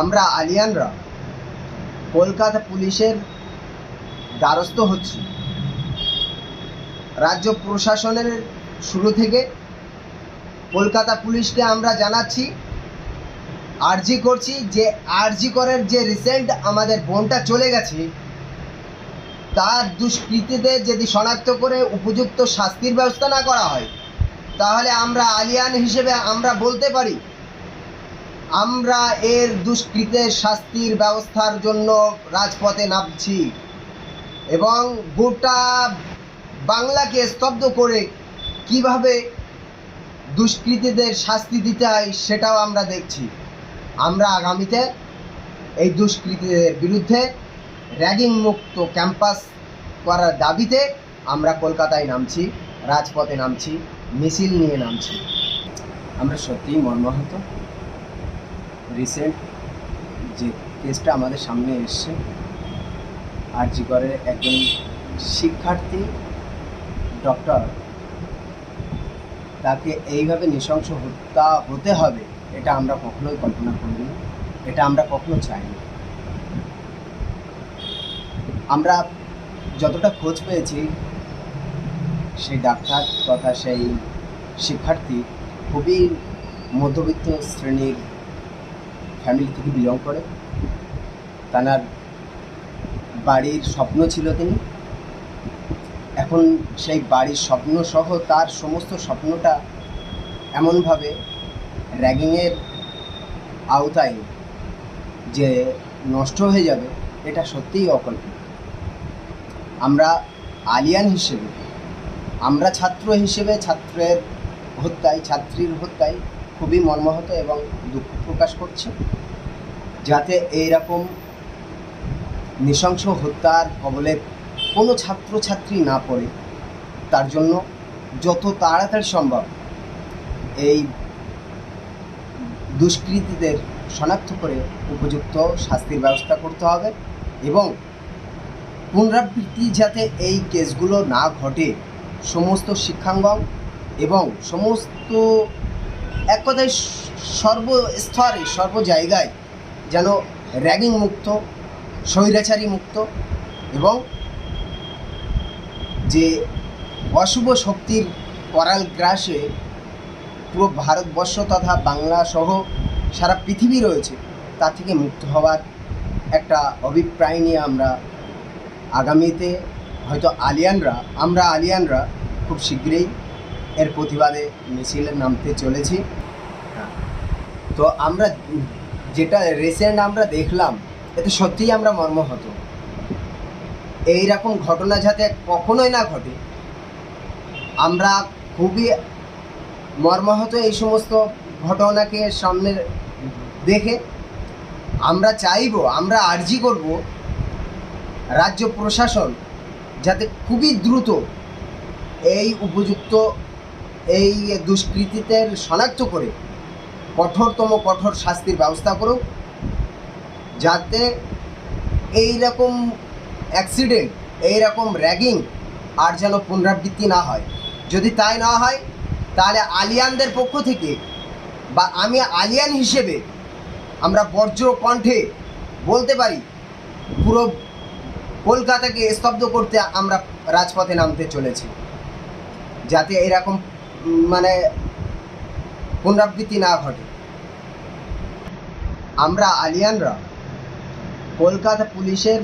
আমরা আলিয়ানরা কলকাতা পুলিশের দ্বারস্থ হচ্ছি। রাজ্য প্রশাসনের শুরু থেকে কলকাতা পুলিশকে আমরা জানাচ্ছি, আর্জি করছি যে আরজি করের যে রিসেন্ট আমাদের বোনটা চলে গেছে, তার দুষ্কৃতীদের যদি শনাক্ত করে উপযুক্ত শাস্তির ব্যবস্থা না করা হয়, তাহলে আমরা আলিয়ান হিসেবে আমরা বলতে পারি আমরা এর দুষ্কৃতের শাস্তির ব্যবস্থার জন্য রাজপথে নামছি এবং গোটা বাংলাকে স্তব্ধ করে কীভাবে দুষ্কৃতীদের শাস্তি দিতে হয় সেটাও আমরা দেখছি। আমরা আগামীতে এই দুষ্কৃতীদের বিরুদ্ধে র্যাগিং মুক্ত ক্যাম্পাস করার দাবিতে আমরা কলকাতায় নামছি, রাজপথে নামছি, মিছিল নিয়ে নামছি। আমরা সত্যিই মর্মাহত। রিসেন্ট যে কেসটা আমাদের সামনে এসছে। আরজি করে একজন শিক্ষার্থী ডক্টর তাকে এইভাবে নৃশংস হত্যা হতে হবে, এটা আমরা কখনোই কল্পনা করিনি, এটা আমরা কখনো চাইনি। আমরা যতটা খোঁজ পেয়েছি, সেই ডাক্তার তথা সেই শিক্ষার্থী খুবই মধ্যবিত্ত শ্রেণির ফ্যামিলি থেকে বিলং করে। তার বাড়ির স্বপ্ন ছিল তিনি। এখন সেই বাড়ির স্বপ্ন সহ তার সমস্ত স্বপ্নটা এমনভাবে র্যাগিংয়ের আওতায় যে নষ্ট হয়ে যাবে, এটা সত্যিই অকল্পিত আমরা আলিয়ান হিসেবে, আমরা ছাত্র হিসেবে ছাত্রের হত্যায়, ছাত্রীর হত্যায় খুবই মর্মাহত এবং দুঃখ প্রকাশ করছি। যাতে এইরকম নৃশংস হত্যার কবলে কোনো ছাত্রছাত্রী না পড়ে, তার জন্য যত তাড়াতাড়ি সম্ভব এই দুষ্কৃতীদের শনাক্ত করে উপযুক্ত শাস্তির ব্যবস্থা করতে হবে এবং পুনরাবৃত্তি যাতে এই কেসগুলো না ঘটে, সমস্ত শিক্ষাঙ্গন এবং সমস্ত এক কথায় সর্বস্তরে সর্ব জায়গায় যেন র্যাগিং মুক্ত, স্বৈরাচারী মুক্ত এবং যে অশুভ শক্তির করাল গ্রাসে পুরো ভারতবর্ষ তথা বাংলা সহ সারা পৃথিবী রয়েছে, তা থেকে মুক্ত হওয়ার একটা অভিপ্রায় নিয়ে আমরা আগামীতে হয়তো আলিয়ানরা, আমরা আলিয়ানরা খুব শীঘ্রই এর প্রতিবাদে মিছিলে নামতে চলেছি। তো আমরা যেটা রিসেন্ট আমরা দেখলাম, এতে সত্যিই আমরা মর্মাহত। এই রকম ঘটনা যাতে কখনোই না ঘটে, আমরা খুবই মর্মাহত এই সমস্ত ঘটনাকে সামনে দেখে আমরা চাইব, আমরা আর্জি করব রাজ্য প্রশাসন যাতে খুবই দ্রুত এই উপযুক্ত এই দুষ্কৃতীদের শনাক্ত করে কঠোরতম কঠোর শাস্তির ব্যবস্থা করুক, যাতে এই রকম অ্যাক্সিডেন্ট এই রকম র্যাগিং আর যেন পুনরাবৃত্তি না হয়। যদি তাই না হয়, তাহলে আলিয়ানদের পক্ষ থেকে বা আমি আলিয়ান হিসেবে আমরা বর্জ্য কণ্ঠে বলতে পারি, পুরো কলকাতাকে স্তব্ধ করতে আমরা রাজপথে নামতে চলেছি। যাতে এরকম মানে পুনরাবৃত্তি না ঘটে। আমরা আলিয়ানরা কলকাতা পুলিশের